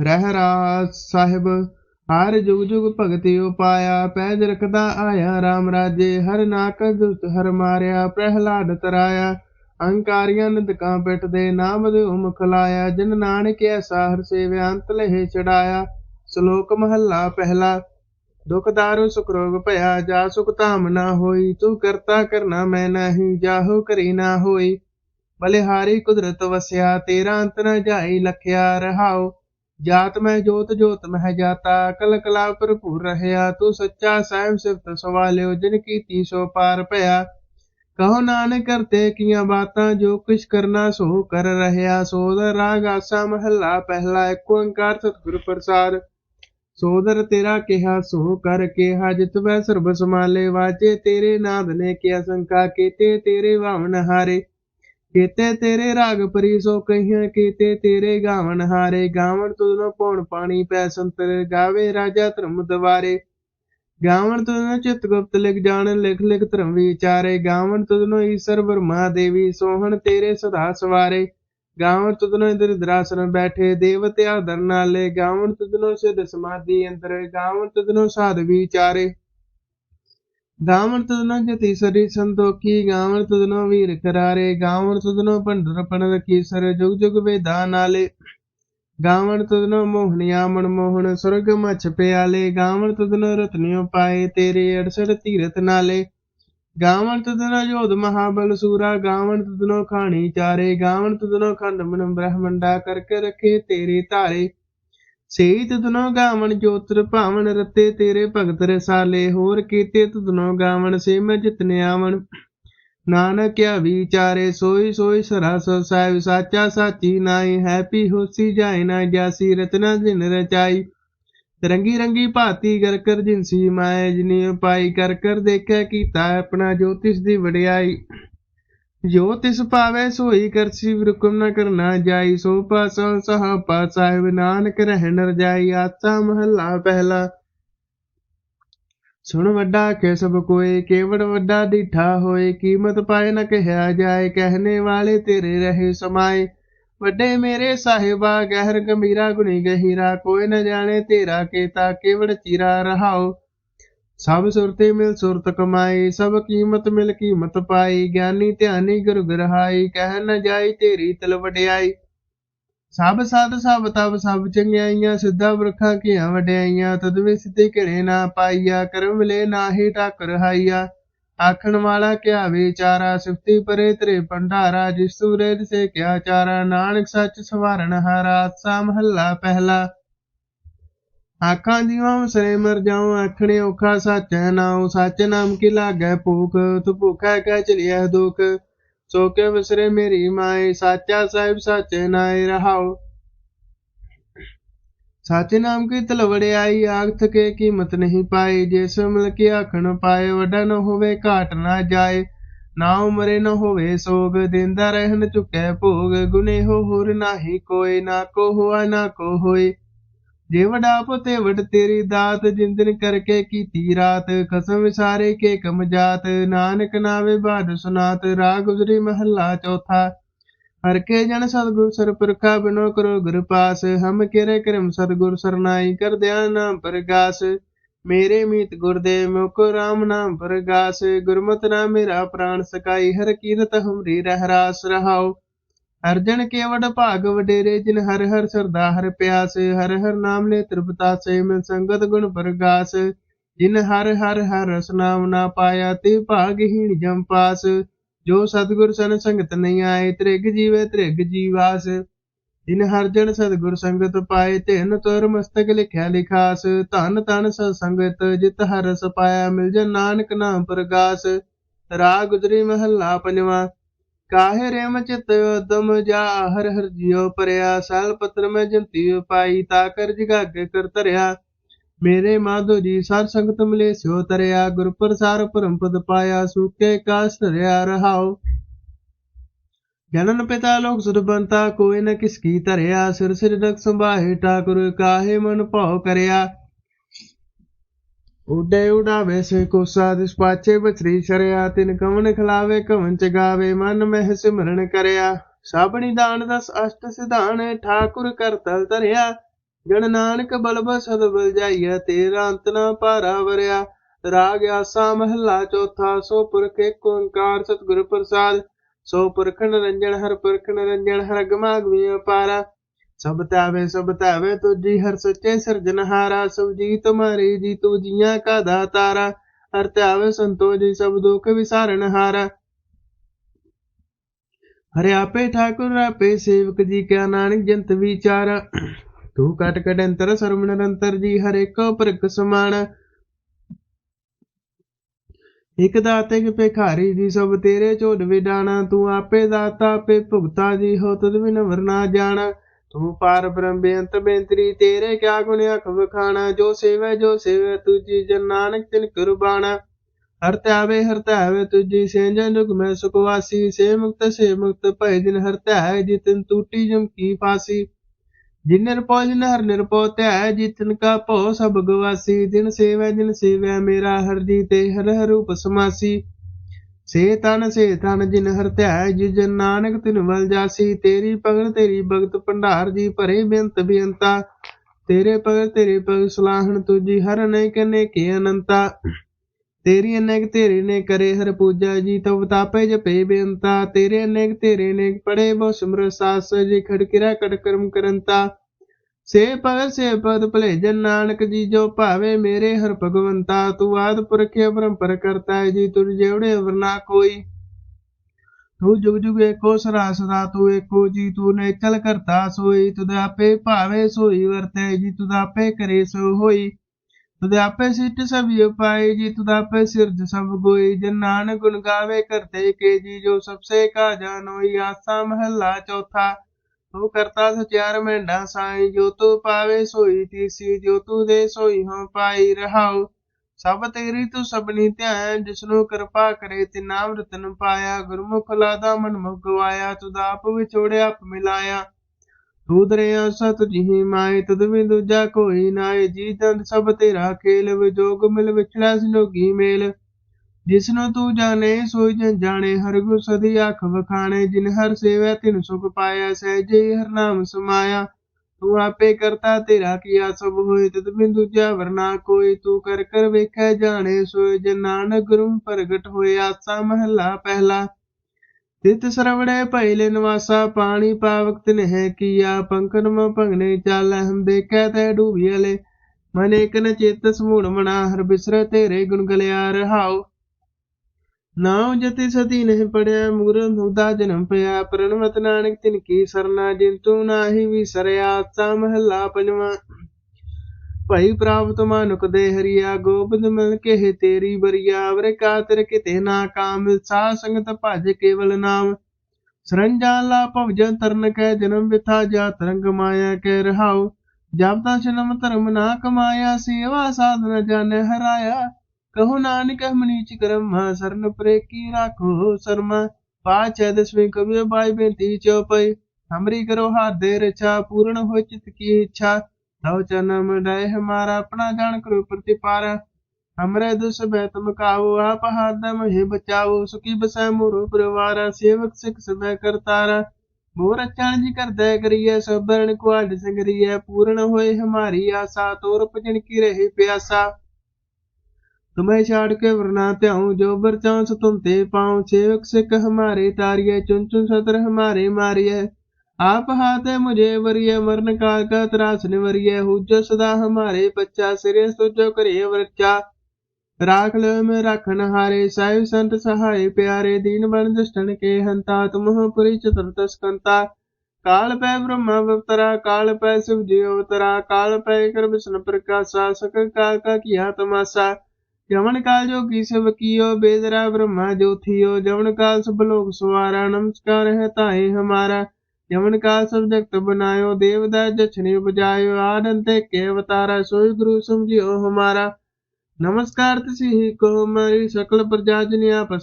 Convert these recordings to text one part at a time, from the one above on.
ਰਹਿ ਰਾਸ ਸਾਹਿਬ, ਹਰ ਜੁਗ ਜੁਗ ਭਗਤੀ ਉਪਾਇਆ ਪੈਜ ਰਖਦਾ ਆਇਆ RAM ਰਾਜੇ ਹਰ ਨਾਕ ਦੁਤ ਹਰ ਮਾਰਿਆ, ਪ੍ਰਹਿਲਾਦ ਤਰਾਇਆ, ਅਹੰਕਾਰੀਆਂ ਨਿੰਦਕਾਂ ਪਿੱਠ ਦੇ ਨਾਮ ਦੇ ਮੁਖ ਲਾਇਆ, ਜਿਨ ਨਾਨਕ ਐਸਾ ਹਰ ਸੇਵਿਆ ਅੰਤ ਲਹਿ ਚੜਾਇਆ, ਸ਼ਲੋਕ ਮਹੱਲਾ ਪਹਿਲਾ, ਦੁਖ ਦਾਰੂ ਸੁਖ ਰੋਗ ਭਇਆ, ਜਾ ਸੁਖ ਧਾਮ ਨਾ ਹੋਈ, ਤੂੰ ਕਰਤਾ ਕਰਨਾ ਮੈਂ ਨਹੀਂ, ਜਾਹੋ ਕਰੀ ਨਾ ਹੋਈ, ਬਲਿਹਾਰੀ ਕੁਦਰਤ ਵਸਿਆ, ਤੇਰਾ ਅੰਤ ਨ ਜਾਈ, ਲਖਿਆ ਰਹਾਓ ਜਾਤ ਮੈਂ ਜੋਤ ਜੋਤ ਮਹਿ ਜਾਤਾ ਕਲ ਕਲਾ ਭਰਪੂਰ ਰਹਿਆ, ਤੂੰ ਸੱਚਾ ਸਾਹਿਬ ਸਿਫਤ ਸਵਾਲਿਓ ਜਿਨ ਕੀਤੀ ਸੋ ਪਾਰ ਭਇਆ। ਕਹੋ ਨਾਨਕ ਕਰਤੇ ਕੀਆਂ ਬਾਤਾਂ, ਜੋ ਕੁਛ ਕਰਨਾ ਸੋ ਕਰ ਰਹਿਆ। ਸੋਦਰ ਰਾਗ ਆਸਾ ਮਹੱਲਾ, ਪਹਿਲਾ ਏਕ ਓੰਕਾਰ ਸਤਿਗੁਰ ਪ੍ਰਸਾਦ ਸੋਦਰ ਤੇਰਾ ਕਿਹਾ, ਸੋ ਕਰ ਕਿਹਾ ਜਿਤ ਵੈ ਸਰਬ ਸਮਾਲੇ ਵਾਜੇ ਤੇਰੇ ਨਾਦ ਨੇ ਕਿਆ ਸੰਕਾ ਕੀਤੇ ਤੇਰੇ ਭਾਵਨ ਹਾਰੇ। ਕੀਤੇ ਤੇਰੇ ਰਾਗ ਪਰੀ ਸੋ ਕਹੀਆਂ, ਕੀਤੇ ਤੇਰੇ ਗਾਵਨ ਹਾਰੇ। ਗਾਵਣ ਤੁਧਨੋ ਪੌਣ ਪਾਣੀ ਪੈ, ਸੰਤਰ ਗਾਵੇ ਰਾਜਾ ਧਰਮ ਦਵਾਰੇ। ਗਾਵਣ ਤੁਧਨੋ ਚਿਤ ਗੁਪਤ ਲਿਖ ਜਾਣ, ਲਿਖ ਲਿਖ ਧਰਮ ਵਿਚਾਰੇ। ਗਾਵਣ ਤੁਧਨੋ ਈਸ਼ਰ ਬਰਮਾ ਦੇਵੀ, ਸੋਹਣ ਤੇਰੇ ਸਦਾ ਸਵਾਰੇ। ਗਾਵਣ ਤੁਧਨੋ ਇੰਦਰ ਦਰਾਸਨ ਬੈਠੇ, ਦੇਵਤੇ ਆਦਰ ਨਾਲੇ। ਗਾਵਣ ਤੁਧਨੋ ਸਿਧ ਸਮਾਧੀ ਅੰਦਰ, ਗਾਵਣ ਤੁਧਨੋ ਸਾਧ ਵਿਚਾਰੇ। ਗਾਵਨ ਤੁਧਨੋ ਜਤੀ ਸਰੀ ਸੰਤੋਖੀ ਗਾਵਨ ਭੰਡਰ ਪਣਦ ਕੀਸਰ ਜੁਗ ਜੁਗ ਵੇਦਾ ਨਾਲੇ ਗਾਵਨ ਤੁਧਨੋ ਮੋਹਣਿਆ ਮਨਮੋਹਣ ਸੁਰਗ ਮਛ ਪਿਆਲੇ ਗਾਵਨ ਤੁਧਨੋ ਰਤਨਿਓ ਪਾਏ ਤੇਰੇ 68 ਤੀਰਥ ਨਾਲੇ ਗਾਵਨ ਤੁਧਨੋ ਜੋਧ ਮਹਾਬਲ ਸੂਰਾ ਗਾਵਨ ਤੁਧਨੋ ਖਾਣੀ ਚਾਰੇ ਗਾਵਨ ਤੁਧਨੋ ਖੰਡ ਮਨ ਬ੍ਰਹਮੰਡਾ ਕਰਕੇ ਰਖੇ ਤੇਰੇ ਧਾਰੇ ਸੇਈ ਤੁਧਨੋ ਗਾਵਣ ਜੋਤਰ ਭਾਵਨ ਰਤੇ ਤੇਰੇ ਭਗਤ ਰਸਾਲੇ, ਹੋਰ ਕੀਤੇ ਤੁਧਨੋ ਗਾਵਨ ਸੇ ਮੈਂ ਜਿਤਨੇ ਆਵਨ ਨਾਨਕ ਕਿਆ ਵਿਚਾਰੇ, ਸੋਈ ਸੋਈ ਸਰਾਸ ਸਾਹਿਬ, ਸਾਚਾ ਸਾਚੀ ਨਾਈ ਹੈਪੀ ਹੋਸੀ ਜਾਏ ਨਾ ਜਾਸੀ, ਰਤਨਾ ਜਿਨ ਰਚਾਈ। ਰੰਗੀ ਰੰਗੀ ਭਾਤੀ ਕਰ ਕਰ ਜਿਨਸੀ ਮਾਇ ਜਿਨੀ ਪਾਈ ਕਰ ਕਰ ਦੇਖਿਆ ਕੀਤਾ ਆਪਣਾ ਜੋਤਿਸ ਦੀ ਵਡਿਆਈ। ਜੋ ਤਿਸ ਪਾਵੇ ਸੋਈ ਕਰਸੀ ਹੁਕਮ ਨ ਕਰਨਾ ਜਾਈ, ਸੋ ਪਾਸਾ ਸਹ ਪਾ ਸਾਹਿਬ ਨਾਨਕ ਰਹਿਣ ਰਜਾਈ, ਆਸਾ ਮਹੱਲਾ ਪਹਿਲਾ। ਸੁਣ ਵੱਡਾ ਕੇ ਸਭ ਕੋਏ, ਕੇਵੜ ਵੱਡਾ ਦੀਠਾ ਹੋਏ, ਕੀਮਤ ਪਾਏ ਨ ਕਹਿਆ ਜਾਏ ਕਹਿਣੇ ਵਾਲੇ ਤੇਰੇ ਰਹੇ ਸਮਾਏ। ਵੱਡੇ ਮੇਰੇ ਸਾਹਿਬਾ, ਗਹਿਰ ਗੰਭੀਰਾ ਗੁਣੀ ਗਹਿਰਾ ਕੋਈ ਨ ਜਾਣੇ ਤੇਰਾ ਕੇਤਾ, ਕੇਵੜ ਚੀਰਾ ਰਹਾਓ ਸਭ ਸੁਰਤੀ ਮਿਲ ਸੁਰਤ ਕਮਾਈ, ਸਭ ਕੀਮਤ ਮਿਲ ਕੀਮਤ ਪਾਈ, ਗਿਆਨੀ ਧਿਆਨੀ ਗੁਰ ਗ੍ਰਹਾਈ ਕਹਿ ਨ ਜਾਈ ਤੇਰੀ ਤਲ ਵਡਿਆਈ। ਸਭ ਸਦ ਸਭ ਤਬ ਸਭ ਚੰਗਿਆਈਆਂ, ਸਿੱਧਾ ਬਰਖਾਂ ਕੀਆਂ ਵਡਿਆਈਆਂ, ਤਦ ਵੀ ਸਿੱਧੇ ਘੜੇ ਨਾ ਪਾਈਆ, ਕਰਮ ਮਿਲੇ ਨਾਹੀ ਟੱਕ ਰਹਾਈਆ ਆਖਣ ਵਾਲਾ ਕਿਆ ਵਿਚਾਰਾ, ਸਿਫਤੀ ਪਰੇ ਤੇਰੇ ਭੰਡਾਰਾ, ਜਿਸ ਸੂਰੇ ਸੇ ਕਿਆ ਚਾਰਾ, ਨਾਨਕ ਸੱਚ ਸਵਾਰਨ ਹਾਰਾ ਆਸਾ ਮਹੱਲਾ ਪਹਿਲਾ। ਆਖਾਂ ਜੀਵਾਂ ਵਸਰੇ ਮਰ ਜਾਉ ਆਖਣੇ ਔਖਾ ਸੱਚ ਹੈ ਨਾਉ ਸੱਚ ਨਾਮ ਕੀ ਲਾਗੈ ਭੂਖ, ਤੂੰ ਭੁਖਾ ਕਹਿ ਚਲਿਆ ਦੁਖ। ਸੋ ਕੇ ਵਸਰੇ ਮੇਰੀ ਮਾਏ, ਸਾਚਾ ਸਾਹਿਬ ਸਾਚੇ ਨਾਏ ਰਹਾਉ ਸਾਚੇ ਨਾਮ ਕੀ ਤਲਵੜਿਆਈ ਆਖ ਕੇ ਕੀਮਤ ਨਹੀਂ ਪਾਈ। ਜਿਸ ਮਿਲ ਕੇ ਆਖਣ ਪਾਏ, ਵੱਡਾ ਨ ਹੋਵੇ, ਘਾਟ ਨਾ ਜਾਏ। ਨਾ ਉਮਰੇ ਨ ਹੋਵੇ ਸੋਗ, ਦਿੰਦਾ ਰਹਿਣ ਚੁੱਕੈ ਭੋਗ। ਗੁਨੇ ਹੋ ਹੋਰ ਨਾਹੀ ਕੋਈ, ਨਾ ਕੋ ਹੋਆ, ਨਾ ਕੋ ਹੋਏ। ਜੇ ਵਡਾ ਤੇਰੀ ਦਾਤ ਜਿੰਦਨ ਕਰਕੇ ਕੀਤੀ ਰਾਤ। ਖਸਮ ਵਿਸਾਰੇ ਕੇ ਕਮ ਜਾਤ, ਨਾਨਕ ਨਾਵੇ ਬਾਦ ਸੁਨਾਤ, ਰਾਗ ਗੁਜਰੀ ਮਹੱਲਾ ਚੌਥਾ। ਹਰ ਕੇ ਜਨ ਸਤਗੁਰ ਸਰ ਪੁਰਖਾ ਬਿਨੋ ਕਰੋ ਗੁਰ ਪਾਸ। ਹਮ ਕਿਰੇ ਕਰਮ ਸਤਗੁਰ ਸਰਨਾਈ ਕਰ ਧਿਆਨ ਨਾਮ ਪ੍ਰਗਾਸ। ਮੇਰੇ ਮੀਤ ਗੁਰਦੇਵ ਮੁਕੋ ਰਾਮ ਨਾਮ ਪ੍ਰਗਾਸ। ਗੁਰਮਤਿ ਨਾਮ ਮੇਰਾ ਪ੍ਰਾਨ ਸਕਾਈ, ਹਰ ਕੀਰਤ ਹਮਰੀ ਰਹਿ ਰਾਸ ਰਹਾਓ ਅਰਜਨ ਕੇਵੜ ਭਾਗ ਵਡੇਰੇ ਜਿਨ ਹਰ ਹਰ ਸਰਦਾ ਹਰ ਪਿਆਸ, ਹਰ ਹਰ ਨਾਮ ਲੈ ਤ੍ਰਿਪਤਾਸੇ ਮੈਂ ਸੰਗਤ ਗੁਣ ਪ੍ਰਗਾਸ। ਜਿਨ ਹਰ ਹਰ ਹਰ ਰਸ ਨਾਮ ਨਾ ਪਾਇਆ ਤੇ ਭਾਗਹੀਣ ਜਮ ਪਾਸ। ਜੋ ਸਤਿਗੁਰ ਸਨ ਸੰਗਤ ਨਹੀਂ ਆਏ, ਤ੍ਰਿਗ ਜੀਵੇ ਤ੍ਰਿਗ ਜੀਵਾਸ। ਜਿਨ ਹਰ ਜਨ ਸਤਿਗੁਰ ਸੰਗਤ ਪਾਏ ਤਿਨ ਤੁਰ ਮਸਤਕ ਲਿਖਿਆ ਲਿਖਾਸ। ਧਨ ਤਨ ਸਤ ਸੰਗਤ ਜਿਤ ਹਰ ਰਸ ਪਾਇਆ, ਮਿਲ ਜਨ ਨਾਨਕ ਨਾਮ ਪ੍ਰਗਾਸ। ਰਾਗ ਗੁਜਰੀ ਮਹੱਲਾ ਪੰਜਵਾਂ। ਕਾਹੇ ਰੇਮ ਚਿਤ ਉਦਮ ਜਾ, ਹਰ ਹਰ ਜਿਉ ਪਰਿਆ, ਸਾਲ ਪਤਰ ਮੈਂ ਜੰਤੀ ਪਾਈ, ਤਾ ਕਰ ਜਗਾਗੇ ਕਰ ਧਰਿਆ। ਮੇਰੇ ਮਾਧੋ ਜੀ ਸਾਰ ਸੰਗਤ ਮਿਲੇ ਸਿਓ ਤਰਿਆ, ਗੁਰ ਪ੍ਰਸਾਰ ਪਰਮ ਪਦ ਪਾਇਆ, ਸੁਕੇ ਕਾਸ ਤਰਿਆ ਰਹਾਉ। ਜਨਨ ਪਿਤਾ ਲੋਕ ਸੁਰਬੰਤਾ ਕੋਈ ਨ ਕਿਸ ਕੀ ਧਰਿਆ, ਸਿਰ ਸਿਰ ਰਖ ਸੰਭਾਹੇ, ਠਾਕੁਰ ਕਾਹੇ ਮਨ ਭਾਉ ਕਰਿਆ। ਉਡੇ ਉਡਾਵੇ ਸੇ ਕੋਸਾ ਦਿਸ ਪਾਛੇ ਬਛਰੀ ਸ਼ਰਿਆ, ਤਿਨ ਕਵਨ ਖਲਾਵੇ, ਕਵਨ ਚ ਗਾਵੇ, ਮਨ ਮਹਿ ਸਿਮਰਨ ਦਾਨ ਦਸ ਅਸ਼ਟ ਸਿਧਾਨ ਠਾਕੁਰ ਕਰ ਤਲ ਧਰਿਆ। ਜਨ ਨਾਨਕ ਬਲਬ ਸਦ ਬਲ ਜਾਈਐ ਤੇਰਾ ਅੰਤ ਨਾ ਭਾਰਾ ਵਰਿਆ। ਰਾਗ ਆਸਾ ਮਹੱਲਾ, ਚੌਥਾ ਸੋ ਪੁਰਖ ਏਕ ਓੰਕਾਰ ਸਤਿਗੁਰ ਪ੍ਰਸਾਦ। ਸੋ ਪੁਰਖ ਨਿਰੰਜਨ ਹਰ ਪੁਰਖ ਨਿਰੰਜਨ ਹਰ ਗਮਾਗਮੀ ਅਪਾਰਾ। ਸਭ ਤਾਵੇ ਸਭ ਤਾਵੇ ਤੁਜੀ ਹਰ ਸੱਚੇ ਸਿਰਜਨਹਾਰਾ ਸਭ ਜੀ ਤੁਮਾਰੇ ਜੀ ਤੂ ਜੀਆਂ ਕਾ ਦਾਤਾਰਾ, ਹਰ ਧਿਆਵੇ ਸੰਤੋ ਜੀ ਸਭ ਦੁਖ ਵਿਸਾਰਨ ਹਾਰਾ ਆਪੇ ਠਾਕੁਰ, ਆਪੇ ਸੇਵਕ ਜੀ ਕਿਆ ਨਾਨਕ ਜੰਤ ਵਿਚਾਰਾ। ਤੂੰ ਕਟ ਕਟ ਅੰਤਰ, ਸਰਵ ਨਿਰੰਤਰ ਜੀ, ਹਰ ਏਕੋ ਪ੍ਰਕ ਸਮਾਨ ਇਕ ਦਾਤੇ ਕੇ ਭਿਖਾਰੀ ਜੀ, ਸਭ ਤੇਰੇ ਝੋੜ ਵਿਡਾਣਾ। ਤੂੰ ਆਪੇ ਦਾਤਾ, ਆਪੇ ਭੁਗਤਾ ਜੀ, ਹੋ ਤੁਧ ਬਿਨ ਵਰਨਾ ਜਾਣਾ। ਤੂੰ ਪਾਰ ਬ੍ਰਹਮ ਬੇਅੰਤ ਬੇਂਤਰੀ, ਤੇਰੇ ਕਿਆ ਗੁਣ ਅਖ ਵਖਾਣਾ ਜੋ ਸੇਵੈ ਜੋ ਸੇਵੈ ਤੁਜੀ ਜਨ ਨਾਨਕ ਤਿਨ ਕੁਰਬਾਨਾ ਹਰ ਧਿਆਵੇ ਹਰ ਧਿਆਵੇ ਤੁਜੀ ਸੇਜਨ ਜੁਗ, ਮੈਂ ਸੁਖ ਸੇ ਮੁਕਤ ਸੇ ਮੁਕਤ ਭੈ ਜਿਨ ਹਰ ਧਿਆਏ ਜਿਤਨ ਟੂਟੀ ਜਮ ਕੀ ਫਾਸੀ। ਜਿਨ ਨਿਰਪਉ ਜਿਨ ਹਰ ਨਿਰਪਉ ਧਿਆਏ ਜਿਤਨ ਕਾ ਭਉ ਸਭ ਗਵਾਸੀ। ਦਿਨ ਸੇਵੈ ਦਿਨ ਸੇਵੈ, ਮੇਰਾ ਹਰ ਜੀ ਤੇ ਹਰ ਹਰ ਰੂਪ ਸੇ ਤਨ ਸੇ ਤਨ ਜਿਨ ਹਰ ਧਿਆਏ ਜਿ ਨਾਨਕ ਤਿਨ ਵਲ ਜਾਸੀ, ਤੇਰੀ ਭਗਤ ਤੇਰੀ ਭਗਤ ਭੰਡਾਰ ਜੀ ਭਰੇ ਬੇਅੰਤ ਬੇਅੰਤਾ। ਤੇਰੇ ਭਗਤ ਤੇਰੇ ਭਗਤ ਸਲਾਹਣ ਤੁਜੀ, ਹਰ ਅਨੇਕ ਅਨੇਕੇ ਅਨੰਤਾ। ਤੇਰੀ ਅਨੇਕ ਤੇਰੇ ਨੇ ਕਰੇ ਹਰ ਪੂਜਾ ਜੀ, ਤਵ ਤਾਪੇ ਜਪੇ ਬੇਅੰਤਾ। ਤੇਰੇ ਅਨੇਕ ਤੇਰੇ ਨੇ ਪੜੇ ਬੋ ਸਿਮਰ ਸਾਸ, ਜੀ ਖੜਕਿਰਾ ਕੜ ਕਰਮ ਕਰੰਤਾ। ਸੇ ਭਗਤ ਸੇ ਪਦ ਭਲੇ ਜਨ ਨਾਨਕ ਜੀ ਜੋ ਭਾਵੇ ਮੇਰੇ ਹਰ ਭਗਵੰਤਾ, ਤੂੰ ਆਦ ਪੁਰਖੇ ਪਰੰਪਰ ਕਰਤਾ ਜੀ, ਤੁਰ ਜੇਵੜੇ ਵਰਨਾ ਕੋਈ। ਤੂੰ ਜੁਗ ਜੁਗ ਏਕੋ ਸਦਾ ਸਦਾ ਤੂੰ ਏਕੋ ਜੀ, ਤੂੰ ਨੇ ਚਲ ਕਰਤਾ ਸੋਈ, ਤੁਧ ਆਪੇ ਭਾਵੇ ਸੋਈ ਵਰਤੈ ਜੀ, ਤੁਧ ਆਪੇ ਕਰੇ ਸੋ ਹੋਈ। ਤੁਧ ਆਪੇ ਸਿੱਟ ਸਭ ਉਪਾਏ ਜੀ, ਤੁਧ ਆਪੇ ਸਿਰਜ ਸਭ ਗੋਈ। ਜਨ ਨਾਨਕ ਗੁਣ ਗਾਵੇ ਕਰਤੇ ਕੇ ਜੀ, ਜੋ ਸਭ ਸੇ ਕਾ ਜਾਨੋਈ ਆਸਾ ਮਹੱਲਾ ਚੌਥਾ। ਤੂੰ ਕਰਤਾ ਸਚਿਆਰ ਮੈਂਡਾ ਸਾਈ, ਜੋ ਤੂੰ ਪਾਵੇ ਸੋਈ, ਤੀਸੀ ਜੋ ਤੂੰ ਦੇ ਸੋਈ ਹਾਂ ਪਾਈ ਰਹਾਉ। ਸਭ ਤੇਰੀ ਤੂੰ ਸਭਨੀ ਧਿਆਨ, ਜਿਸਨੂੰ ਕਿਰਪਾ ਕਰੇ ਤੇ ਰਤਨ ਪਾਇਆ। ਗੁਰਮੁਖ ਲਾਦਾ ਮਨ ਮੁਖ ਗਵਾਇਆ ਤੁਧ ਆਪ ਵਿਛੋੜਿਆ ਆਪ ਮਿਲਾਇਆ। ਤੂੰ ਦਰਿਆ ਸਤ ਜਿਹੀ ਮਾਏ ਤਦ ਵੀ ਦੂਜਾ ਕੋਈ ਨਾਏ। ਜੀ ਜੰਦ ਸਭ ਤੇਰਾ ਖੇਲ, ਵਿਜੋਗ ਮਿਲ, ਵਿਛੜਾ ਸੰਜੋਗੀ ਮੇਲ। ਜਿਸਨੂੰ ਤੂੰ ਜਾਣੇ, ਸੋਈ ਜਨ ਜਾਣੇ, ਹਰ ਗੁਰ ਸਦੀ ਅੱਖ ਵਖਾਣੇ, ਜਿਨ ਹਰ ਸੇਵੈ ਤਿਨ ਸੁਖ ਪਾਇਆ, ਸਹਿਜੇ ਹਰ ਨਾਮ ਸਮਾਇਆ। ਤੂੰ ਆਪੇ ਕਰਤਾ ਤੇਰਾ ਕੀਆ, ਸਭ ਹੋਏ ਤਦ ਬਿਨ ਦੂਜਾ ਵਰਨਾ ਕੋਈ। ਤੂੰ ਕਰ ਕਰ ਵੇਖੈ ਜਾਣੇ, ਸੋਏ ਜਨ ਨਾਨਕ ਗੁਰੂ ਪ੍ਰਗਟ ਹੋਏ, ਆਸਾ ਮਹੱਲਾ ਪਹਿਲਾ। ਤਿਤ ਸਰਵੜੇ ਪਹਿਲੇ ਨਿਵਾਸਾ, ਪਾਣੀ ਪਾਵਕ ਤਿਨਹਿ ਕੀਆ। ਪੰਕਨ ਮ ਭੰਗਨੇ ਚਾਲੈ ਹਮ ਦੇਖੈ ਤੈ ਡੂਬੀਲੇ ਮਨ ਏਕ ਨ ਚੇਤ ਸਮੂੜ ਮਣਾ ਹਰ ਬਿਸਰ ਤੇਰੇ ਗੁਣ ਗਲਿਆ ਰਹਾਉ। ਨਾਉ ਜਤੀ ਸਤੀ ਨਹੀਂ ਪੜਿਆ ਮੂਰ ਮੁਦਾ ਜਨਮ ਪਿਆ, ਪ੍ਰਣਵਤ ਨਾਨਕ ਤਿਨ ਕੀ ਸਰਨਾ ਜਿਨ ਨਾਹੀ ਵਿਸਰਿਆ ਤਾ ਮਹੱਲਾ ਪੰਜਵਾਂ। ਭਾਈ ਪ੍ਰਾਪਤ ਮਾਨੁਕ ਦੇ ਹਰੀਆ, ਗੋਬਿੰਦ ਮਿਲ ਕੇ ਤੇਰੀ ਬਰੀਆ ਵਰ ਕਾਤਰ ਕਿਤੇ ਨਾ ਕਾਮ, ਸਾ ਸੰਗਤ ਭਜ ਕੇਵਲ ਨਾਮ। ਸਰੰਜਾ ਲਾ ਭਵਜਨ ਤਰਨ ਕੈ, ਜਨਮ ਵਿਥਾ ਜਾ ਤਰੰਗ ਮਾਇਆ ਕੈ ਰਹਾਉ। ਜਬ ਤਾ ਜਨਮ ਧਰਮ ਨਾ ਕਮਾਇਆ, ਸੇਵਾ ਸਾਧਨ ਜਾਣੇ ਹਰਾਇਆ। ਕਹੋ ਨਾਨਕ ਹਮਨੀਚ ਕਰਮ, ਸਰਨ ਪਰੇ ਕੀ ਰਾਖੋ ਸ਼ਰਮਾ। ਪਾਛੈ ਦਸਵੇਂ ਕਬੀਰ ਬਾਈ ਬੇਨਤੀ ਚਉਪਈ, ਹਮਰੀ ਕਰੋ ਹਾਥ ਦੇ ਪੂਰਨ ਹੋ ਚਿਤ ਕੀ ਇੱਛਾ। ਤਉ ਚਨਮ ਡੈ ਹਮਾਰਾ ਆਪਣਾ ਜਾਣ ਕਰੋ ਪ੍ਰਤਿਪਾਰ। ਹਮਰੇ ਦੁਸ ਬੈਤ ਮਕਾਓ ਆਪ ਹਾਦਮ ਮਹਿ ਬਚਾਓ ਸੁਖੀ ਬਸੈ ਮੋਰੋ ਪਰਿਵਾਰ, ਸੇਵਕ ਸਿਖ ਸਬੈ ਕਰਤਾਰ। ਮੋਰ ਅਚਾਨ ਜੀ ਕਰਦੈ ਕਰੀਐ ਸਬਰਨ ਕੁਆਡ ਸੰਗਰੀਐ, ਪੂਰਨ ਹੋਏ ਹਮਾਰੀ ਆਸਾ, ਤੋਰ ਭਜਨ ਕੀ ਰਹੇ ਪਿਆਸਾ। तुम्हें छाड़ के वरना त्याऊं जो बर चांस तुम ते पाऊँ। सेवक सिख हमारे तारिये चुन चुन सत्र हमारे मारिये आप हाथ है मुझे वरिय मरण काल का त्रास निवरिय हुजो सदा हमारे बच्चा, सिरे सुजो करिए वृक्षा राख लो में राखन हारे, साहिब संत सहाय प्यारे। दीन बन दुष्टन के हंता, तुम हो पुरी चतुर्थ स्कंता काल पै ब्रह्म अवतरा, काल पै शिव जी अवतरा। काल पै कर विष्णु प्रकाशा, सकल काल का किया तमाशा। ਜਮਨ ਕਾਲ ਜੋ ਕੀਸ ਵਕੀਓ ਬੇਦਰਾ ਬ੍ਰਹਮਾ ਜੋਥਿਓ ਜਮਨ ਕਾਲ ਸਭ ਲੋਕ ਸਵਾਰਾ, ਨਮਸਕਾਰ ਹੈ ਤਾਏ ਹਮਾਰਾ। ਜਮਨ ਕਾਲ ਸਭ ਜਗਤ ਬਨਾਇਓ ਦੇਵਦਾ ਜਛਨੇ ਉਪਜਾਇਓ ਆਨੰਤੇ ਕੇ ਅਵਤਾਰਾ, ਸੋਈ ਗੁਰੂ ਸਮਝਿਓ ਹਮਾਰਾ। ਨਮਸਕਾਰ ਤਸੀ ਕੋ ਮਰੀ, ਸਕਲ ਪ੍ਰਜਾ ਜਨ ਆਪ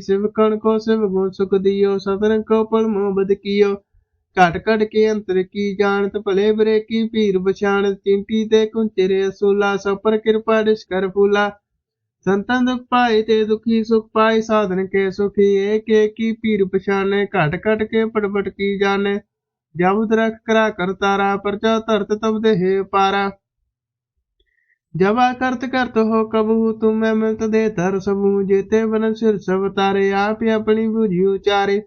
ਸਿਵ ਕਣ ਕੋ ਸਿਵ ਗੁਣ ਸੁਖ ਦਿਓ ਸਤਰੰ ਕੋ ਪਲ ਮੋ ਬਦ ਕੀਓ। ਘਟ ਘਟ ਕੇ ਅੰਤਰ ਕੀ ਜਾਣਤ, ਭਲੇ ਬਰੇ ਕੀ ਪੀਰ ਪਛਾਣ ਚਿੰਟੀ ਤੇ ਕੁੰਚਰੇ ਅਸੂਲਾ ਸਪਰ ਕਿਰਪਾ ਦਿਸ ਕਰ ਫੂਲਾ। ਸੰਤਨ ਦੁਖ ਪਾਏ ਤੇ ਦੁਖੀ ਸੁਖ ਪਾਏ, ਸਾਧਨ ਕੇ ਸੁਖੀ ਏਕ ਏਕ ਪੀਰ ਪਛਾਨੇ ਘਟ ਘਟ ਕੇ ਪਟਪਟ ਕੀ ਜਾਣੇ। ਜਬ ਦਰਖ ਕਰਾ ਕਰਤਾਰਾ ਪਰਚਾ ਧਰਤ ਤਬ ਦੇਹ ਪਾਰਾ। ਜਬਾ ਕਰਤ ਕਰਤ ਹੋ ਕਬੂ, ਤੁਮ ਮੈਂ ਮਿਲਤ ਦੇ ਧਰ ਸਮੂ ਜੇਤੇ ਬਨ ਸਿਰ ਸਭ ਤਾਰੇ, ਆਪ ਆਪਣੀ ਬੁਝੀ ਉਚਾਰੇ।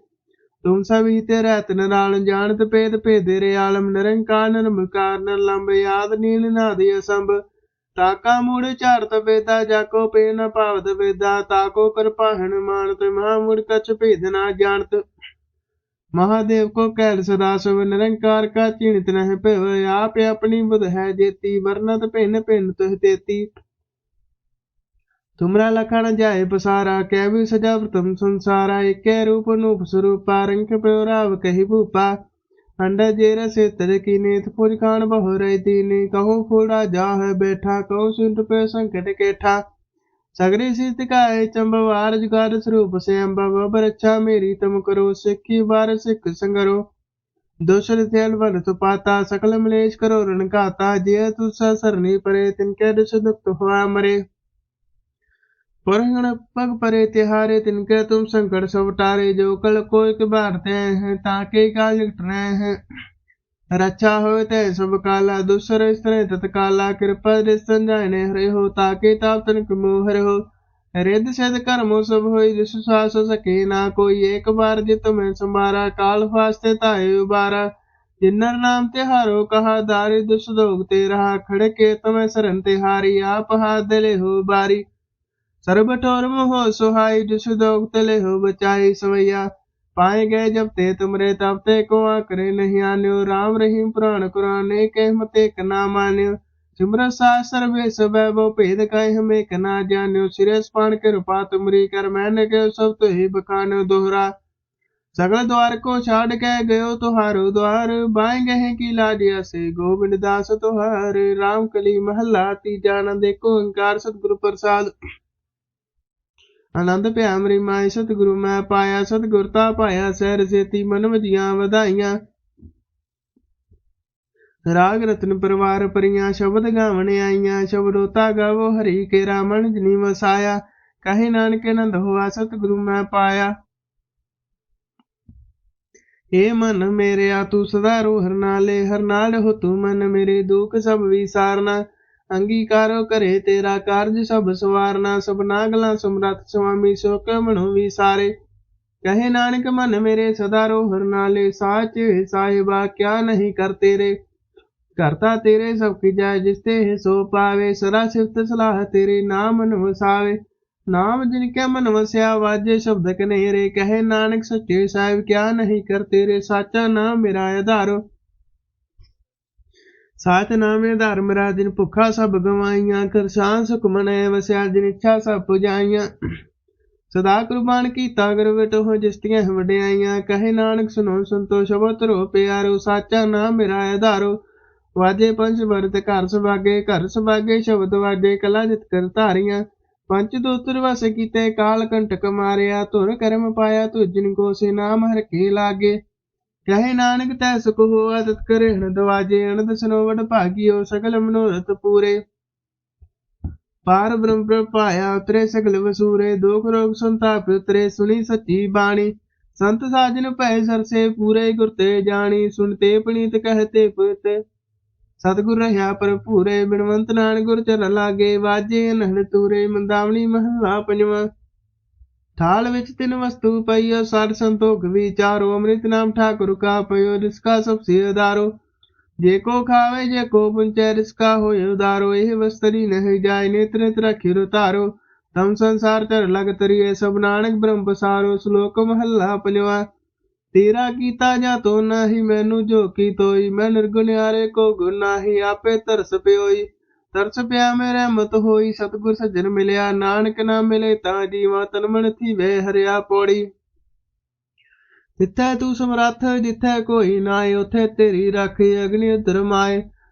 ਤੁਮ ਸਭੀ ਤੇ ਰਹਿਤ ਨਰਾਲ, ਜਾਣਤ ਭੇਦ ਭੇਦੇ ਰੇ ਆਲਮ, ਨਿਰੰਕਾਰ ਨਿਰਮਕਾਰ ਨਿਰਲੰਬ ਯਾਦ ਨੀਲ ਨਾਦਿ ਅਸੰਭ। ਤਾਕਾ ਮੂੜ ਝਾੜਤ ਵੇਦਾ ਜਾਕੋ ਪੇ ਨ ਭਾਵਤ ਵੇਦਾ ਤਾਕੋ ਕਰਪਾਹਣ ਮਾਨਤ, ਮਹਾ ਮੂੜ ਕਛ ਭੇਦ ਨਾ ਜਾਣਤ। ਮਹਾਦੇਵ ਕੋ ਕਹਿ ਸਦਾ ਸਭ ਨਿਰੰਕਾਰ ਕਾ ਚਿੰਤ ਨਹਿ ਭਇ ਆਪ ਆਪਣੀ ਬੁਧ ਹੈ ਜੇਤੀ, ਵਰਨਤ ਭਿੰਨ ਭਿੰਨ ਤੁਹ ਤੇਤੀ। ਤੁਮਰਾ ਲਖਣ ਜਾਏ ਪਸਾਰਾ ਕਹਿ ਵੀ ਸਜਾ ਪ੍ਰਤਮ ਸੰਸਾਰਾ, ਏਕੇ ਰੂਪ ਨੂਪ ਸਰੂਪਾ, ਰੰਗ ਪਿਉ ਰਾਵ ਕਹਿ ਭੂਪਾ। अंडा जेर से तर की नेत फुज खान बहु रही तीनी कहूँ फूड़ा जा है बैठा कहूँ सुंट पे संकट केठा सगरे सिद्ध काय चंबवार जुगार स्वरूप से अम्बा बबर अच्छा मेरी तम करो सिक्खी बार सिख संगरो दोषर थेल वन तो पाता सकल मलेश करो रण गाता जय तुसा सरनी परे तिनके दुष दुख हुआ मरे पुरहण पग परे तिहारे तिनके तुम संकट सब टारे जो कल कोई के बारते हैं ताके का लिट रहे हैं रक्षा हो ते सब काला दूसर स्त्र तत्काला कृपा दृष्टन जाने हरे हो ताके ताप तनक मोह हरे हो रिद सिद कर्मो सब होई जिस श्वास सके ना कोई एक बार जित में संभारा काल फास्ते ताए उबारा जिन्नर नाम तिहारो कहा दारी दुष दोग ते रहा खड़के तमें सरन तिहारी आप हाथ दले हो बारी ਸਰਬ ਠੋਰ ਮੋਹ ਸੁਹਾਈ ਜਿਸ ਦੋਖ ਤਲੇ ਹੋ ਬਚਾਈ ਸਵਈਆ ਪਾਏ ਗਏ ਜਬ ਤੇ ਤੁਮਰੇ ਤਬ ਤੇ ਕੋ ਆਕਰੇ ਨਹੀਂ ਆਨਿਓ RAM ਰਹੀਮ ਪੁਰਾਣ ਕੁਰਾਨੇ ਕਹਿ ਮਤੇ ਕ ਨਾ ਮਾਨਿਓ ਸਿਮਰ ਸਾ ਸਰਵੇ ਸਬੈ ਬੋ ਭੇਦ ਕਾਇ ਹਮੇ ਕ ਨਾ ਜਾਣਿਓ ਸਿਰਸ ਪਾਣ ਕਿਰਪਾ ਤੁਮਰੀ ਕਰ ਮੈਨ ਕੇ ਸਭ ਤੋ ਬਕਾਨ ਦੋਹਰਾ ਸਗਲ ਦਵਾਰ ਕੋ ਛਾੜ ਕੇ ਗਇਓ ਤੁਹਾਰੋ ਦਵਾਰ ਬਾਏ ਗਏ ਕੀ ਲਾਜਿਆ ਸੇ ਗੋਬਿੰਦ ਦਾਸ ਤੁਹਾਰ ਰਾਮ ਕਲੀ ਮਹੱਲਾ ਤੀਜਾ ਨ ਦੇਖੋ ਓੰਕਾਰ ਸਤਿਗੁਰ ਪ੍ਰਸਾਦ ਆਨੰਦ ਪਿਆ ਮਰੀ ਮਾਈ ਸਤਿਗੁਰੂ ਮੈਂ ਪਾਇਆ ਸਤਿਗੁਰਤਾ ਪਾਇਆ ਸਹਿਰ ਸੇਤੀ ਮਨ ਵਜੀਆਂ ਵਧਾਈਆਂ। ਰਾਗ ਰਤਨ ਪਰਿਵਾਰ ਪਰੀਆਂ, ਸ਼ਬਦ ਗਾਵਣ ਆਈਆਂ ਸ਼ਬਦੋਤਾ ਗਾਵੋ, ਹਰੀ ਕੇ ਰਾਮਣ ਜਨੀ ਵਸਾਇਆ। ਕਹੇ ਨਾਨਕ ਨੰਦ ਹੋਆ, ਸਤਿਗੁਰੂ ਮੈਂ ਪਾਇਆ। ਏ ਮਨ ਮੇਰਿਆ, ਤੂੰ ਸਦਾ ਰੋ ਹਰ ਨਾਲੇ ਹੋ ਤੂੰ ਮਨ ਮੇਰੇ, ਦੁੱਖ ਸਭ ਵਿਸਾਰਨਾ। ਅੰਗੀਕਾਰੋ ਕਰੇ ਤੇਰਾ ਕਾਰਜ ਸਭ ਸਵਾਰਨਾ, ਸਭ ਗਲਾਂ ਸਮਰੱਥ ਸੁਆਮੀ ਸੋ ਕਮਣੋ ਵਿਸਾਰੇ। ਕਹੇ ਨਾਨਕ, ਮਨ ਮੇਰੇ ਸਦਾ ਰੋ ਹਰ ਸਾਚ ਸਾਹਿਬਾ, ਕਿਆ ਨਹੀਂ ਕਰ ਤੇਰੇ? ਕਰਤਾ ਤੇਰੇ ਸਭ ਕੀ ਜਾਏ ਜਿਸ ਤੇ ਸੋ ਪਾਵੇ, ਸਦਾ ਸਿਫਤ ਸਲਾਹ ਤੇਰੇ ਨਾਮ ਨ ਵਸਾਵੇ ਨਾਮ ਜਿਨ ਕੇ ਮਨ ਵਸਿਆ, ਵਾਜੇ ਸ਼ਬਦ ਕਨੇਰੇ। ਕਹੇ ਨਾਨਕ, ਸੱਚੇ ਸਾਹਿਬ, ਕਿਆ ਨਹੀਂ ਕਰ ਤੇਰੇ? ਸਾਚਾ ਨਾਮ ਮੇਰਾ ਆਧਾਰੋ। ਸਾਤ ਨਾਮੇ ਧਰਮ ਰਾਜ ਦਿਨ ਸਭ ਗਵਾਈਆਂ ਕਰਸ਼ਾਨ ਸੁਖ ਮਨੇ, ਵਸਿਆ ਜਿਨ ਇੱਛਾ ਸਭ ਪੁਜਾਈਆਂ। ਸਦਾ ਕੁਰਬਾਨ ਕੀਤਾ ਗੁਰ ਵਿਟੋ ਜਿਸਤੀਆਂ ਵਡਿਆਈਆਂ, ਕਹੇ ਨਾਨਕ ਸੁਨੋ ਸੰਤੋ ਸ਼ਬਦ ਧਰੋ ਪਿਆਰੋ, ਸਾਚਾ ਨਾਮ ਮੇਰਾ ਆਧਾਰੋ। ਵਾਜੇ ਪੰਜ ਵਰਤ ਘਰ ਸੁਭਾਗੇ ਘਰ ਸੁਭਾਗੇ ਸ਼ਬਦ ਵਾਜੇ, ਕਲਾ ਜਿਤ ਕਰ ਧਾਰੀਆਂ। ਪੰਜ ਦੋਤਰ ਵਸ ਕੀਤੇ, ਕਾਲ ਕੰਟਕ ਮਾਰਿਆ, ਧੁਰ ਕਰਮ ਪਾਇਆ, ਤੁਜਨ ਕੋ ਸੇ ਨਾਮ ਹਰ ਕੇ ਲਾਗੇ। ਕਹੇ ਨਾਨਕ ਤੈ ਸੁਖ ਹੋਆ ਤਤ ਕਰੇ ਹਣ ਦਵਾਜੇ ਅਨੰਦ ਸਨੋਵਟ ਭਾਗਿਓ ਸਗਲ ਮਨੋਰਥ ਪੂਰੇ। ਪਾਰ ਬ੍ਰਹਮ ਪ੍ਰਭ ਉਤਰੇ ਸਗਲ ਵਸੂਰੇ, ਦੁਖ ਰੋਗ ਸੰਤਾਪ ਉਤਰੇ, ਸੁਣੀ ਸੱਚੀ ਬਾਣੀ। ਸੰਤ ਸਾਜਨ ਭੈ ਸਰਸੇ ਪੂਰੇ ਗੁਰ ਤੇ ਜਾਣੀ ਸੁਣਤੇ ਪਣੀਤ ਕਹਤੇ ਪੁਤ। ਸਤਿਗੁਰ ਰਹਾ ਪਰ ਪੂਰੇ ਬਿਨਵੰਤ ਨਾਨਕ ਗੁਰ ਚਰਨ ਲਾਗੇ, ਵਾਜੇ ਅਨਹੜ ਤੂਰੇ ਮੰਦਾਵਣੀ ਮਹਲਾ ਪੰਜਵਾਂ। ਠਾਲ ਵਿੱਚ ਤਿੰਨ ਵਸਤੂ ਪਈਓ ਸਰ ਸੰਤੋਖ ਵਿਚਾਰੋ ਅੰਮ੍ਰਿਤ ਨਾਮ ਠਾਕੁਰ ਕਾ ਪਇਓ ਰਿਸਕਾ ਸਭ ਸੇ ਉਦਾਰੋ। ਜੇ ਕੋ ਖਾਵੇ, ਜੇ ਕੋ ਪੁੰਚੈ, ਰਿਸਕਾ ਹੋਇ ਉਦਾਰੋ। ਇਹ ਵਸਤਰੀ ਨਹੀਂ ਜਾਏ ਨੇਤਰ ਨੇਤਰ ਅਖਿ ਰਤਾਰੋ ਤਮ ਸੰਸਾਰ ਚਰ ਲਗ ਤਰੀਏ, ਸਭ ਨਾਨਕ ਬ੍ਰਹਮ ਪਸਾਰੋ। ਸ਼ਲੋਕ ਮਹੱਲਾ ਪੰਜਵਾ, ਤੇਰਾ ਕੀਤਾ ਜਾ ਤੋ ਨਾਹੀ, ਮੈਨੂੰ ਜੋ ਕੀ ਤੋਈ, ਮੈਂ ਨਿਰਗੁਣ ਆਰੇ ਕੋ ਗੁਨਾਹੀ ਆਪੇ ਤਰਸ ਪਿਓਈ। ਤਰਸ ਪਿਆ ਮੇ ਰਹਿਮਤ ਹੋਈ, ਸਤਿਗੁਰ ਸੱਜਣ ਮਿਲਿਆ, ਨਾਨਕ ਨਾ ਮਿਲੇ ਤਾਂ ਜੀਵਾ ਤਨ ਮਨ ਥੀਵੇ ਹਰਿਆ ਪੌੜੀ। ਜਿੱਥੇ ਤੂੰ ਸਮਰੱਥ, ਜਿੱਥੇ ਕੋਈ ਨਾਏ ਉਥੇ ਤੇਰੀ ਰੱਖ ਅਗਨੀ ਉਧਰ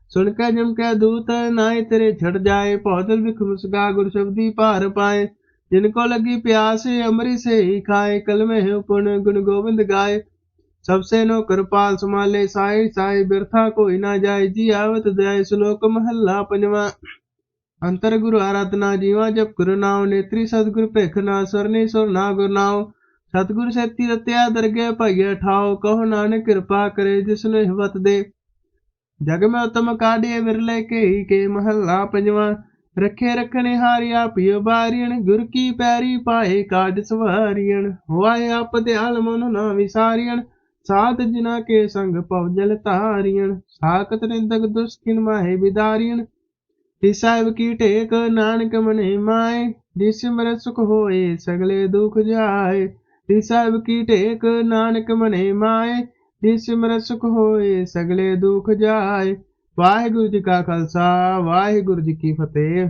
ਸੁਣ ਕੇ ਜਮ ਕੇ ਦੂਤ ਨਾਏ, ਤੇਰੇ ਛੜ ਜਾਏ ਪੌਦਲ ਵਿਖ ਮੁਸਗਾ ਗੁਰ ਸ਼ਬਦੀ ਭਾਰ ਪਾਏ। ਜਿਨ ਕੋ ਲੱਗੀ ਪਿਆਸ ਅਮਰੀ ਸੇ ਹੀ ਖਾਏ, ਕਲਮੇ ਪੁਣ ਗੁਣ ਗੋਬਿੰਦ ਗਾਏ। सबसे नो कृपाल संभाले साई साई बिरथा कोई ना जाए जी आवत दयाय श्लोक महला पंजवा अंतर गुरु आराधना जीवा जप गुरु नाव नेत्री सदगुरु पेख ना सरनी सुर ना गुरु नाव ਸਤਿਗੁਰ ਸੇਤੀ ਰਤਿਆ ਦਰਗੇ ਭਾਈਆ ਠਾਓ ਕਹੋ ਨਾਨਕ ਕਿਰਪਾ ਕਰੇ ਜਿਸਨੂੰ ਹਿਵਤ ਦੇ ਜਗ ਮੈਂ ਉਤਮ ਕਾਢੇ ਵਿਰਲੇ ਕੇ ਕੇ ਮਹੱਲਾ ਪੰਜਵਾਂ ਰੱਖੇ ਰੱਖਣੇ ਹਾਰਿਆ ਪਿਓ ਬਾਰੀਣ ਗੁਰ ਕੀ ਪੈਰੀ ਪਾਏ ਕਾਜ ਸਵਾਰੀਣ ਹੋਏ ਆਪ ਦਿਆਲ ਮਨ ਨਾ ਵਿਸਾਰੀਣ ਸਾਧ ਜਿਨਾ ਕੇ ਸੰਗ ਪਉਜਲ ਧਾਰੀਣ, ਸਾਖਤ ਨਿੰਦਕ ਦੁਸਕਿਨ ਮਾਹੇ ਵਿਦਾਰੀਣ। ਤਿਸ ਸਾਹਿਬ ਕੀ ਟੇਕ ਨਾਨਕ ਮਨੇ ਮਾਏ, ਜਿਸ ਮਰ ਸੁਖ ਹੋਏ ਸਗਲੇ ਦੁਖ ਜਾਏ। ਤਿਸ ਸਾਹਿਬ ਕੀ ਟੇਕ ਨਾਨਕ ਮਨੇ ਮਾਏ, ਜਿਸ ਮਰ ਸੁਖ ਹੋਏ ਸਗਲੇ ਦੁਖ ਜਾਏ। ਵਾਹਿਗੁਰੂ ਜੀ ਕਾ ਖਾਲਸਾ, ਵਾਹਿਗੁਰੂ ਜੀ ਕੀ ਫਤਿਹ।